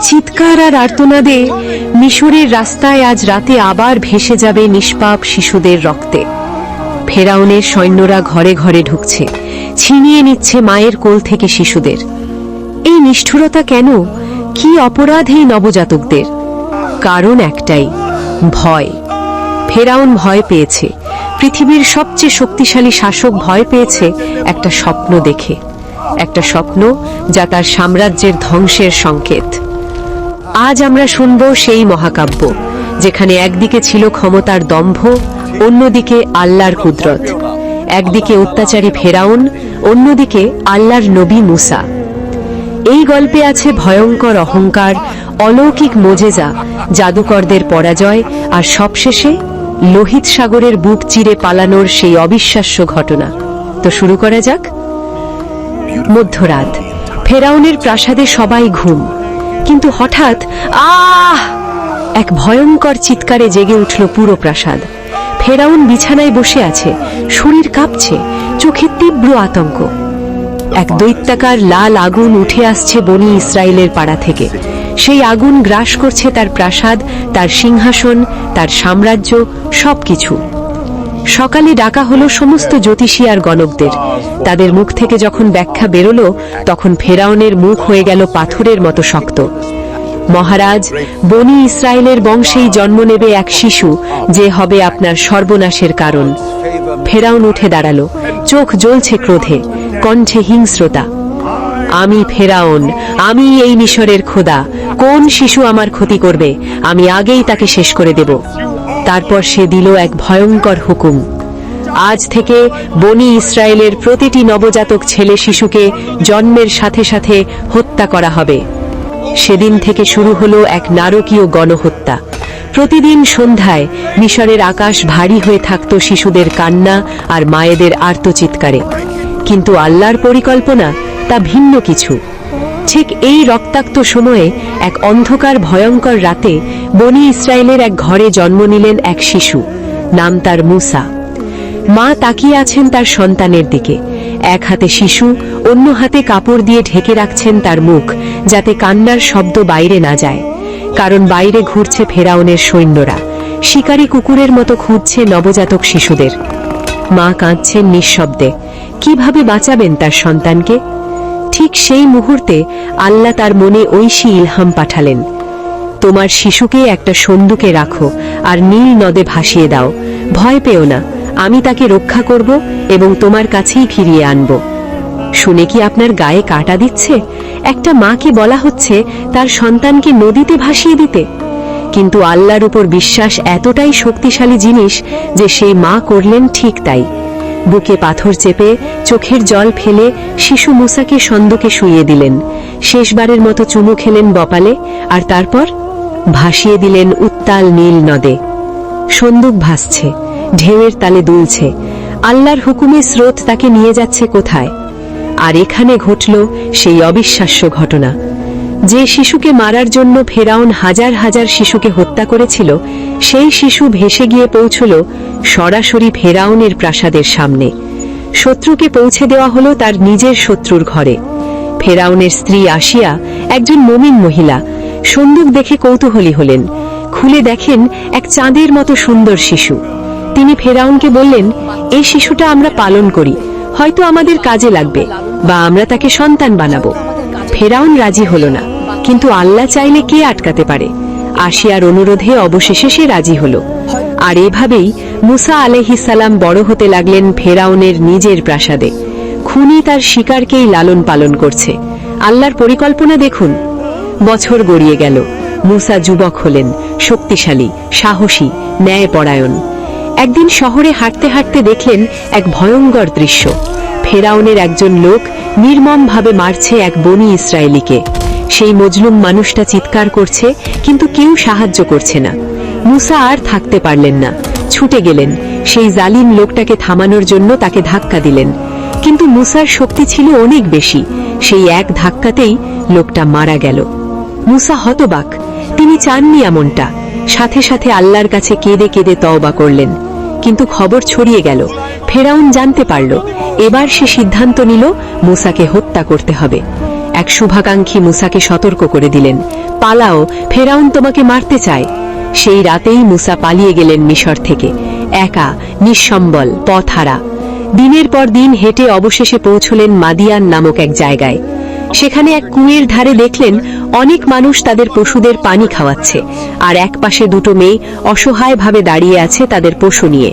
চিৎকার আর আর্তনাদে মিশরের রাস্তায় আজ রাতে আবার ভেসে যাবে নিষ্পাপ শিশুদের রক্তে। ফেরাউনের সৈন্যরা ঘরে ঘরে ঢুকছে, ছিনিয়ে নিচ্ছে মায়ের কোল থেকে শিশুদের। এই নিষ্ঠুরতা কেন? কি অপরাধ এই নবজাতকদের? কারণ একটাই, ভয়। ফেরাউন ভয় পেয়েছে, পৃথিবীর সবচেয়ে শক্তিশালী শাসক ভয় পেয়েছে একটা স্বপ্ন দেখে। একটা স্বপ্ন যা তার সাম্রাজ্যের ধ্বংসের সংকেত। আজ আমরা শুনব সেই মহাকাব্য, যেখানে একদিকে ছিল ক্ষমতার দম্ভ, অন্যদিকে আল্লাহর কুদরত। একদিকে অত্যাচারী ফেরাউন, অন্যদিকে আল্লাহর নবী মুসা। এই গল্পে আছে ভয়ঙ্কর অহংকার, অলৌকিক মোজেজা, জাদুকরদের পরাজয় আর সবশেষে লোহিত সাগরের বুক চিরে পালানোর সেই অবিশ্বাস্য ঘটনা। তো শুরু করা যাক। মধ্যরাত। ফেরাউনের প্রাসাদে সবাই ঘুম। কিন্তু হঠাৎ, আহ! এক ভয়ঙ্কর চিৎকারে জেগে উঠল পুরো প্রাসাদ ফেরাউন বিছানায় বসে আছে, শরীর কাঁপছে, চোখে তীব্র আতঙ্ক। এক দৈত্যাকার লাল আগুন উঠে আসছে বনি ইসরায়েলের পাড়া থেকে। সেই আগুন গ্রাস করছে তার প্রাসাদ, তার সিংহাসন, তার সাম্রাজ্য, সবকিছু। সকালে ডাকা হলো সমস্ত জ্যোতিষী আর গণকদের। তাদের মুখ থেকে যখন ব্যাখ্যা বেরোলো, তখন ফেরাউনের মুখ হয়ে গেল পাথরের মতো শক্ত। মহারাজ, বনি ইসরায়েলের বংশেই জন্ম নেবে এক শিশু, যে হবে আপনার সর্বনাশের কারণ। ফেরাউন উঠে দাঁড়াল। চোখ জ্বলছে ক্রোধে, কণ্ঠে হিংস্রতা। আমি ফেরাউন, আমি এই মিশরের খোদা। কোন শিশু আমার ক্ষতি করবে? আমি আগেই তাকে শেষ করে দেব। তারপর সে দিল এক ভয়ঙ্কর হুকুম। আজ থেকে বনি ইসরায়েলের প্রতিটি নবজাতক ছেলে শিশুকে জন্মের সাথে সাথে হত্যা করা হবে। সেদিন থেকে শুরু হলো এক নারকীয় গণহত্যা। প্রতিদিন সন্ধ্যায় মিশরের আকাশ ভারী হয়ে থাকত শিশুদের কান্না আর মায়েদের আর্তচিৎকারে। কিন্তু আল্লাহর পরিকল্পনা তা ভিন্ন কিছু। ঠিক এই রক্তাক্ত সময়ে এক অন্ধকার ভয়ঙ্কর রাতে বনি ইসরায়েলের এক ঘরে জন্ম নিলেন এক শিশু, নাম তার মুসা। মা তাকিয়ে আছেন তার সন্তানের দিকে। এক হাতে শিশু, অন্য হাতে কাপড় দিয়ে ঢেকে রাখছেন তার মুখ, যাতে কান্নার শব্দ বাইরে না যায়। কারণ বাইরে ঘুরছে ফেরাউনের সৈন্যরা। শিকারী কুকুরের মতো খুঁজছে নবজাতক শিশুদের। মা কাঁদছেন নিঃশব্দে। কীভাবে বাঁচাবেন তার সন্তানকে? ঠিক সেই মুহূর্তে আল্লাহ তার মনে ঐশী ইলহাম পাঠালেন। তোমার শিশুকে একটা সন্দুকে রাখো আর নীল নদে ভাসিয়ে দাও। ভয় পেও না, আমি তাকে রক্ষা করব এবং তোমার কাছেই ফিরিয়ে আনব। শুনে কি আপনার গায়ে কাটা দিচ্ছে? একটা মাকে বলা হচ্ছে তার সন্তানকে নদীতে ভাসিয়ে দিতে? কিন্তু আল্লাহর উপর বিশ্বাস এতটাই শক্তিশালী জিনিস যে সেই মা করলেন ঠিক তাই। বুকে পাথর চেপে চোখের জল ফেলে শিশু মুসাকে সন্দকে শুইয়ে দিলেন। শেষবারের মতো চুমু খেলেন বপালে, আর তারপর ভাসিয়ে দিলেন উত্তাল নীল নদে। সন্দুক ভাসছে, ঢেউয়ের তালে দুলছে। আল্লাহর হুকুমে স্রোত তাকে নিয়ে যাচ্ছে কোথায়? আর এখানে ঘটল সেই অবিশ্বাস্য ঘটনা। যে শিশুকে মারার জন্য ফেরাউন হাজার হাজার শিশুকে হত্যা করেছিল, সেই শিশু ভেসে গিয়ে পৌঁছল সরাসরি ফেরাউনের প্রাসাদের সামনে। শত্রুকে পৌঁছে দেওয়া হলো তার নিজের শত্রুর ঘরে। ফেরাউনের স্ত্রী আসিয়া একজন মমিন মহিলা, সন্দুক দেখে কৌতূহলী হলেন, খুলে দেখেন এক চাঁদের মতো সুন্দর শিশু। তিনি ফেরাউনকে বললেন এই শিশুটা আমরা পালন করি, হয়তো আমাদের কাজে লাগবে বা আমরা তাকে সন্তান বানাবো। ফেরাউন রাজি হলো না। কিন্তু আল্লাহ চাইলে কে আটকাতে পারে? আসিয়ার অনুরোধে অবশেষে সে রাজি হলো। আর এভাবেই মুসা আলহিসাল্লাম বড় হতে লাগলেন ফেরাউনের নিজের প্রাসাদে। খুনি তার শিকারকেই লালন পালন করছে। আল্লাহর পরিকল্পনা দেখুন। বছর গড়িয়ে গেল। মুসা যুবক হলেন, শক্তিশালী, সাহসী, ন্যায়পরায়ণ। একদিন শহরে হাঁটতে হাঁটতে দেখলেন এক ভয়ঙ্কর দৃশ্য। ফেরাউনের একজন লোক নির্মমভাবে মারছে এক বনি ইসরায়েলিকে। সেই মজলুম মানুষটা চিৎকার করছে, কিন্তু কেউ সাহায্য করছে না। মুসা আর থাকতে পারলেন না। ছুটে গেলেন। সেই জালিম লোকটাকে থামানোর জন্য তাকে ধাক্কা দিলেন। কিন্তু মুসার শক্তি ছিল অনেক বেশি। সেই এক ধাক্কাতেই লোকটা মারা গেল। মুসা হতবাক। তিনি চাননি এমনটা। সাথে সাথে আল্লাহর কাছে কেঁদে কেঁদে তওবা করলেন। কিন্তু খবর ছড়িয়ে গেল। ফেরাউন জানতে পারল। এবার সে সিদ্ধান্ত নিল, মুসাকে হত্যা করতে হবে। এক শুভাকাঙ্ক্ষী মুসাকে সতর্ক করে দিলেন। পালাও, ফেরাউন তোমাকে মারতে চায়। সেই রাতেই মুসা পালিয়ে গেলেন মিশর থেকে। একা, নিঃসম্বল, পথহারা। দিনের পর দিন হেঁটে অবশেষে পৌঁছলেন মাদিয়ান নামক এক জায়গায়। সেখানে এক কুঁয়ের ধারে দেখলেন অনেক মানুষ তাদের পশুদের পানি খাওয়াচ্ছে, আর এক পাশে দুটো মেয়ে অসহায়ভাবে দাঁড়িয়ে আছে তাদের পশু নিয়ে।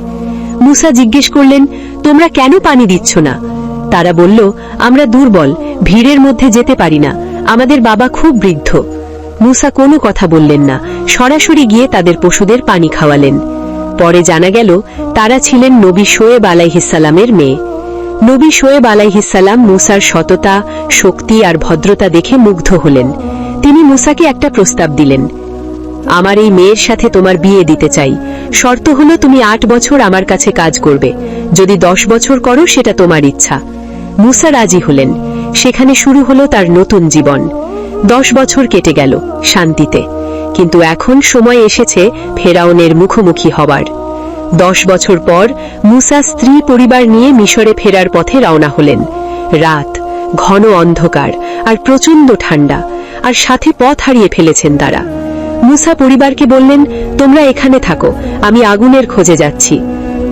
মুসা জিজ্ঞেস করলেন, তোমরা কেন পানি দিচ্ছ না? তারা বলল, আমরা দুর্বল, ভিড়ের মধ্যে যেতে পারি না। আমাদের বাবা খুব বৃদ্ধ মুসা কোনো কথা বললেন না। সরাসরি গিয়ে তাদের পশুদের পানি খাওয়ালেন। পরে জানা গেল, তারা ছিলেন নবী শোয়েব আলাইহিসালামের মেয়ে। নবী শোয়েব আলাইহিসাল্লাম মুসার সততা, শক্তি আর ভদ্রতা দেখে মুগ্ধ হলেন। তিনি মুসাকে একটা প্রস্তাব দিলেন, আমার এই মেয়ের সাথে তোমার বিয়ে দিতে চাই। শর্ত হলো তুমি আট বছর আমার কাছে কাজ করবে। যদি দশ বছর করো, সেটা তোমার ইচ্ছা। মুসা রাজি হলেন। সেখানে শুরু হলো তার নতুন জীবন। দশ বছর কেটে গেল শান্তিতে। কিন্তু এখন সময় এসেছে ফেরাউনের মুখোমুখি হবার। দশ বছর পর মুসা স্ত্রী পরিবার নিয়ে মিশরে ফেরার পথে রওনা হলেন। রাত, ঘন অন্ধকার আর প্রচণ্ড ঠান্ডা, আর সাথে পথ হারিয়ে ফেলেছেন তারা। মুসা পরিবারকে বললেন, তোমরা এখানে থাকো, আমি আগুনের খোঁজে যাচ্ছি।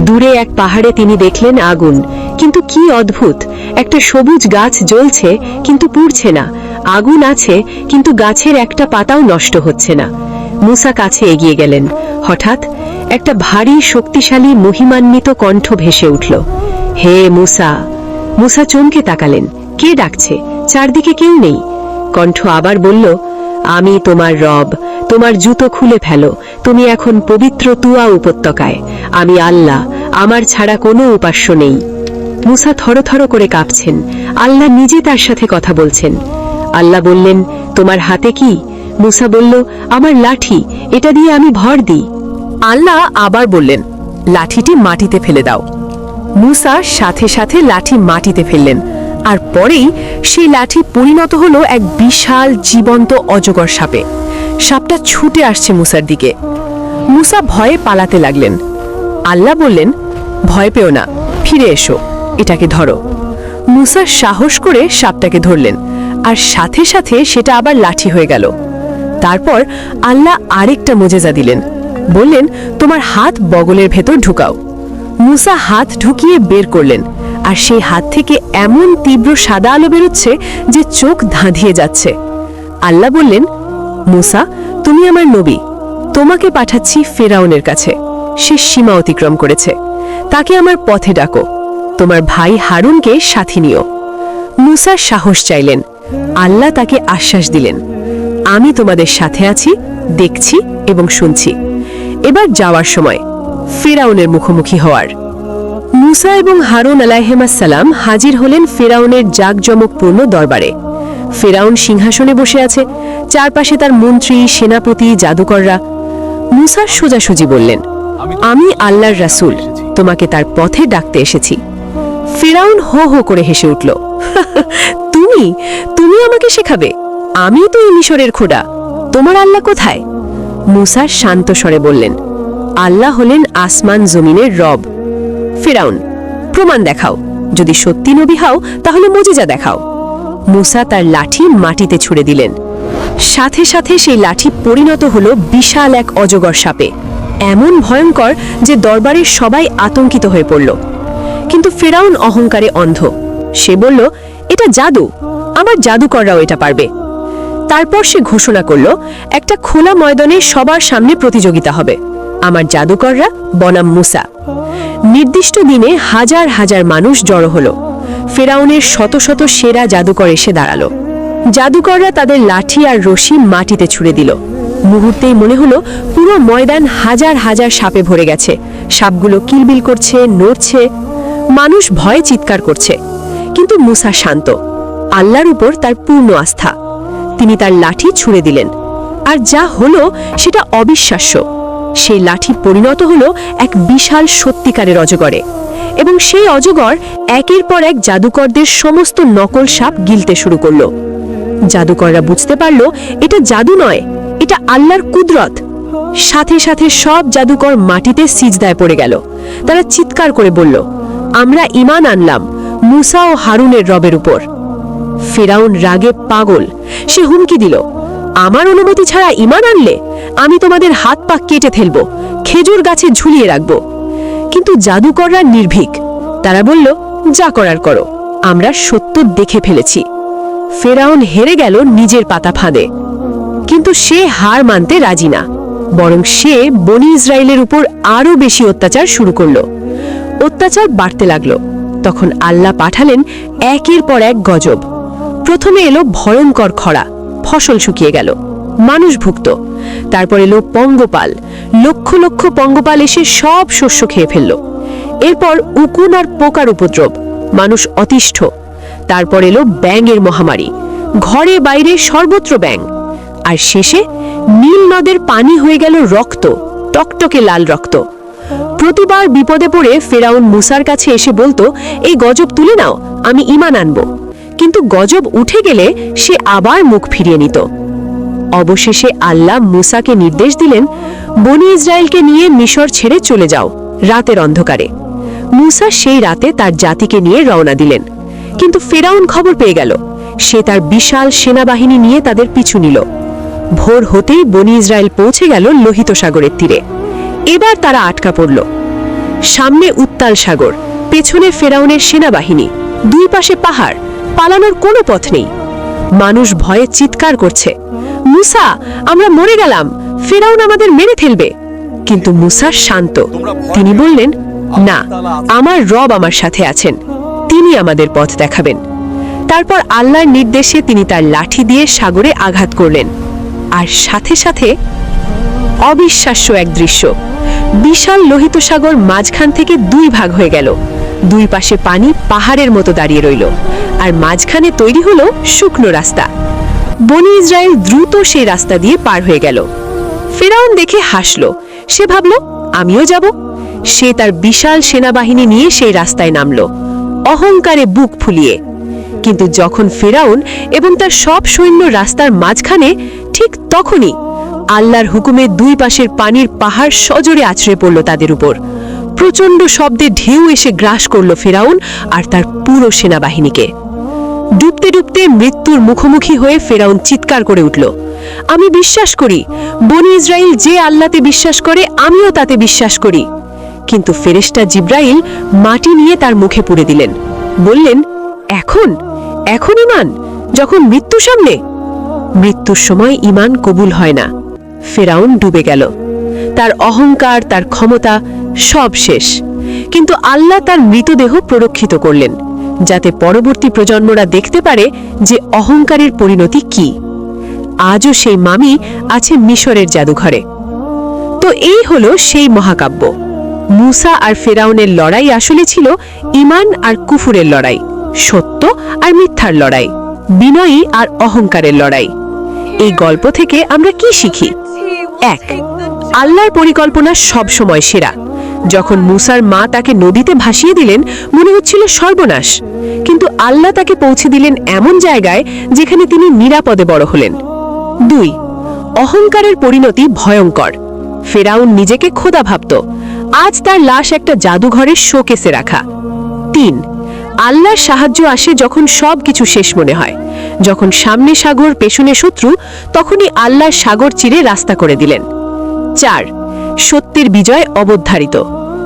দূরে এক পাহাড়ে তিনি দেখলেন আগুন কিন্তু কি অদ্ভুত? একটা সবুজ গাছ জ্বলছে, কিন্তু পুড়ছে না। আগুন আছে, কিন্তু গাছের একটা পাতাও নষ্ট হচ্ছে না। মুসা কাছে এগিয়ে গেলেন। হঠাৎ একটা ভারী শক্তিশালী মহিমান্বিত কণ্ঠ ভেসে উঠল। হে মুসা! মুসা চমকে তাকালেন। কে ডাকছে? চারদিকে কেউ নেই। কণ্ঠ আবার বলল, আমি তোমার রব, তোমার জুতো খুলে ফেলো, তুমি এখন পবিত্র তুয়া উপত্যকায়। আমি আল্লাহ, আমার ছাড়া কোনো উপাস্য নেই। মুসা থরথর করে কাঁপছেন। আল্লাহ নিজে তার সাথে কথা বলছেন। আল্লাহ বললেন, তোমার হাতে কি? মুসা বলল, আমার লাঠি, এটা দিয়ে আমি ভর দিই। আল্লাহ আবার বললেন, লাঠিটি মাটিতে ফেলে দাও। মুসা সাথে সাথে লাঠি মাটিতে ফেললেন, আর পরেই সেই লাঠি পরিণত হলো এক বিশাল জীবন্ত অজগর সাপে। সাপটা ছুটে আসছে মুসার দিকে। মুসা ভয়ে পালাতে লাগলেন। আল্লাহ বললেন, ভয় পেও না, ফিরে এসো। এটাকে ধরো। মুসা সাহস করে সাপটাকে ধরলেন, আর সাথে সাথে সেটা আবার লাঠি হয়ে গেল। তারপর আল্লাহ আরেকটা মোজেজা দিলেন, বললেন, তোমার হাত বগলের ভেতর ঢুকাও। মুসা হাত ঢুকিয়ে বের করলেন, আর সেই হাত থেকে এমন তীব্র সাদা আলো বেরোচ্ছে যে চোখ ধাঁধিয়ে যাচ্ছে। আল্লাহ বললেন, মুসা, তুমি আমার নবী। তোমাকে পাঠাচ্ছি ফেরাউনের কাছে। সে সীমা অতিক্রম করেছে। তাকে আমার পথে ডাকো। তোমার ভাই হারুনকে সাথী নিও। মুসা সাহস চাইলেন। আল্লাহ তাকে আশ্বাস দিলেন। আমি তোমাদের সাথে আছি, দেখছি এবং শুনছি। এবার যাওয়ার সময় ফেরাউনের মুখোমুখি হওয়ার। মুসা এবং হারুন আলাহিমাসাল্লাম হাজির হলেন ফেরাউনের জাঁকজমকপূর্ণ দরবারে। ফেরাউন সিংহাসনে বসে আছে, চারপাশে তার মন্ত্রী, সেনাপতি, জাদুকররা। মুসা সোজাসুজি বললেন, আমি আল্লাহর রাসুল, তোমাকে তার পথে ডাকতে এসেছি। ফেরাউন হো হো করে হেসে উঠল, তুমি তুমি আমাকে শেখাবে। আমি তো এই মিশরের খোডা তোমার আল্লাহ কোথায়? মুসা শান্ত স্বরে বললেন, আল্লাহ হলেন আসমান জমিনের রব। ফেরাউন, প্রমাণ দেখাও। যদি সত্যি নবী হাও, তাহলে মজিজা দেখাও। মুসা তার লাঠি মাটিতে ছুড়ে দিলেন। সাথে সাথে সেই লাঠি পরিণত হলো বিশাল এক অজগর সাপে। এমন ভয়ঙ্কর যে দরবারের সবাই আতঙ্কিত হয়ে পড়ল। কিন্তু ফেরাউন অহংকারে অন্ধ। সে বলল, এটা জাদু। আমার জাদুকররাও এটা পারবে। তারপর সে ঘোষণা করল, একটা খোলা ময়দানে সবার সামনে প্রতিযোগিতা হবে। আমার জাদুকররা বনাম মুসা। নির্দিষ্ট দিনে হাজার হাজার মানুষ জড়ো হলো। ফেরাউনের শত শত সেরা জাদুকর এসে দাঁড়াল। জাদুকররা তাদের লাঠি আর রশি মাটিতে ছুড়ে দিল। মুহূর্তেই মনে হলো, পুরো ময়দান হাজার হাজার সাপে ভরে গেছে। সাপগুলো কিলবিল করছে, নড়ছে। মানুষ ভয়ে চিৎকার করছে। কিন্তু মুসা শান্ত। আল্লাহর উপর তার পূর্ণ আস্থা। তিনি তার লাঠি ছুঁড়ে দিলেন। আর যা হলো সেটা অবিশ্বাস্য। সেই লাঠি পরিণত হলো এক বিশাল সত্যিকারের অজগরে। এবং সেই অজগর একের পর এক জাদুকরদের সমস্ত নকল সাপ গিলতে শুরু করল। জাদুকররা বুঝতে পারল, এটা জাদু নয়, এটা আল্লাহর কুদরত। সাথে সাথে সব জাদুকর মাটিতে সিজদায় পড়ে গেল। তারা চিৎকার করে বলল আমরা ইমান আনলাম মুসা ও হারুনের রবের উপর। ফেরাউন রাগে পাগল। সে হুমকি দিল, আমার অনুমতি ছাড়া ইমান আনলে আমি তোমাদের হাত পা কেটে ফেলব, খেজুর গাছে ঝুলিয়ে রাখব। কিন্তু জাদুকররা নির্ভীক। তারা বলল, যা করার করো, আমরা সত্য দেখে ফেলেছি। ফেরাউন হেরে গেল নিজের পাতা ফাঁদে। কিন্তু সে হার মানতে রাজি না। বরং সে বনি ইসরায়েলের উপর আরও বেশি অত্যাচার শুরু করল। অত্যাচার বাড়তে লাগল। তখন আল্লাহ পাঠালেন একের পর এক গজব। প্রথমে এলো ভয়ঙ্কর খরা, ফসল শুকিয়ে গেল, মানুষ ভুক্ত তারপর এলো পঙ্গপাল, লক্ষ লক্ষ পঙ্গপাল এসে সব শস্য খেয়ে ফেলল। এরপর উকুন আর পোকার উপদ্রব, মানুষ অতিষ্ঠ। তারপর এলো ব্যাঙের মহামারী, ঘরে বাইরে সর্বত্র ব্যাঙ। আর শেষে নীল নদের পানি হয়ে গেল রক্ত টকটকে লাল রক্ত। প্রতিবার বিপদে পড়ে ফেরাউন মুসার কাছে এসে বলতো, এই গজব তুলে নাও, আমি ইমান আনব। কিন্তু গজব উঠে গেলে সে আবার মুখ ফিরিয়ে নিত। অবশেষে আল্লাহ মুসাকে নির্দেশ দিলেন, বনি ইসরায়েলকে নিয়ে মিশর ছেড়ে চলে যাও, রাতের অন্ধকারে। মুসা সেই রাতে তার জাতিকে নিয়ে রওনা দিলেন। কিন্তু ফেরাউন খবর পেয়ে গেল, সে তার বিশাল সেনাবাহিনী নিয়ে তাদের পিছু নিল। ভোর হতেই বনি ইসরায়েল পৌঁছে গেল লোহিত সাগরের তীরে। এবার তারা আটকা পড়ল। সামনে উত্তাল সাগর, পেছনে ফেরাউনের সেনাবাহিনী, দুই পাশে পাহাড়, পালানোর কোনো পথ নেই। মানুষ ভয়ে চিৎকার করছে, মুসা, আমরা মরে গেলাম, ফেরাউন আমাদের মেরে ফেলবে। কিন্তু মুসা শান্ত, তিনি বললেন, না, আমার রব আমার সাথে আছেন, তিনি আমাদের পথ দেখাবেন। তারপর আল্লাহর নির্দেশে তিনি তার লাঠি দিয়ে সাগরে আঘাত করলেন। আর সাথে সাথে অবিশ্বাস্য এক দৃশ্য বিশাল লোহিত সাগর মাঝখান থেকে দুই ভাগ হয়ে গেল। দুই পাশে পানি পাহাড়ের মতো দাঁড়িয়ে রইল। আর মাঝখানে তৈরি হলো শুকনো রাস্তা। বনি ইসরায়েল দ্রুত সেই রাস্তা দিয়ে পার হয়ে গেল। ফেরাউন দেখে হাসল। সে ভাবল, আমিও যাব। সে তার বিশাল সেনাবাহিনী নিয়ে সেই রাস্তায় নামল। অহংকারে বুক ফুলিয়ে। কিন্তু যখন ফেরাউন এবং তার সব সৈন্য রাস্তার মাঝখানে, ঠিক তখনই আল্লাহর হুকুমে দুই পাশের পানির পাহাড় সজোরে আছড়ে পড়ল তাদের উপর। প্রচণ্ড শব্দে ঢেউ এসে গ্রাস করল ফেরাউন আর তার পুরো সেনাবাহিনীকে। ডুবতে ডুবতে মৃত্যুর মুখোমুখি হয়ে ফেরাউন চিৎকার করে উঠল, আমি বিশ্বাস করি, বনি ইসরায়েল যে আল্লাতে বিশ্বাস করে, আমিও তাতে বিশ্বাস করি। কিন্তু ফেরেশতা জিব্রাইল মাটি নিয়ে তার মুখে পুড়ে দিলেন। বললেন, এখন? এখন ইমান? যখন মৃত্যু সামনে? মৃত্যুর সময় ইমান কবুল হয় না। ফেরাউন ডুবে গেল। তার অহংকার, তার ক্ষমতা সব শেষ। কিন্তু আল্লাহ তার মৃতদেহ প্ররক্ষিত করলেন, যাতে পরবর্তী প্রজন্মরা দেখতে পারে যে অহংকারের পরিণতি কি। আজও সেই মামি আছে মিশরের জাদুঘরে। তো এই হলো সেই মহাকাব্য। মুসা আর ফেরাউনের লড়াই আসলে ছিল ইমান আর কুফুরের লড়াই, সত্য আর মিথ্যার লড়াই, বিনয়ী আর অহংকারের লড়াই। এই গল্প থেকে আমরা কি শিখি? এক। আল্লাহর পরিকল্পনা সব সময় সেরা। যখন মুসার মা তাকে নদীতে ভাসিয়ে দিলেন, মনে হচ্ছিল সর্বনাশ। কিন্তু আল্লাহ তাকে পৌঁছে দিলেন এমন জায়গায় যেখানে তিনি নিরাপদে বড় হলেন। দুই, অহংকারের পরিণতি ভয়ঙ্কর। ফেরাউন নিজেকে খোদা ভাবত। আজ তার লাশ একটা জাদুঘরের শোকেসে রাখা। তিন, আল্লাহর সাহায্য আসে যখন সব কিছু শেষ মনে হয়। যখন সামনে সাগর, পেছনে শত্রু, তখনই আল্লাহর সাগর চিরে রাস্তা করে দিলেন। চার, সত্যের বিজয় অবধারিত।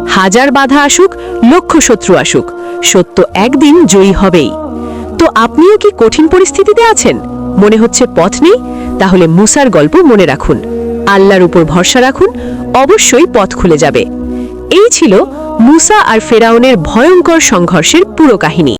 হাজার বাধা আসুক, লক্ষ শত্রু আসুক, সত্য একদিন জয়ী হবেই। তো আপনিও কি কঠিন পরিস্থিতিতে আছেন? মনে হচ্ছে পথ নেই? তাহলে মুসার গল্প মনে রাখুন। আল্লাহর উপর ভরসা রাখুন, অবশ্যই পথ খুলে যাবে। এই ছিল মুসা আর ফেরাউনের ভয়ঙ্কর সংঘর্ষের পুরো কাহিনী।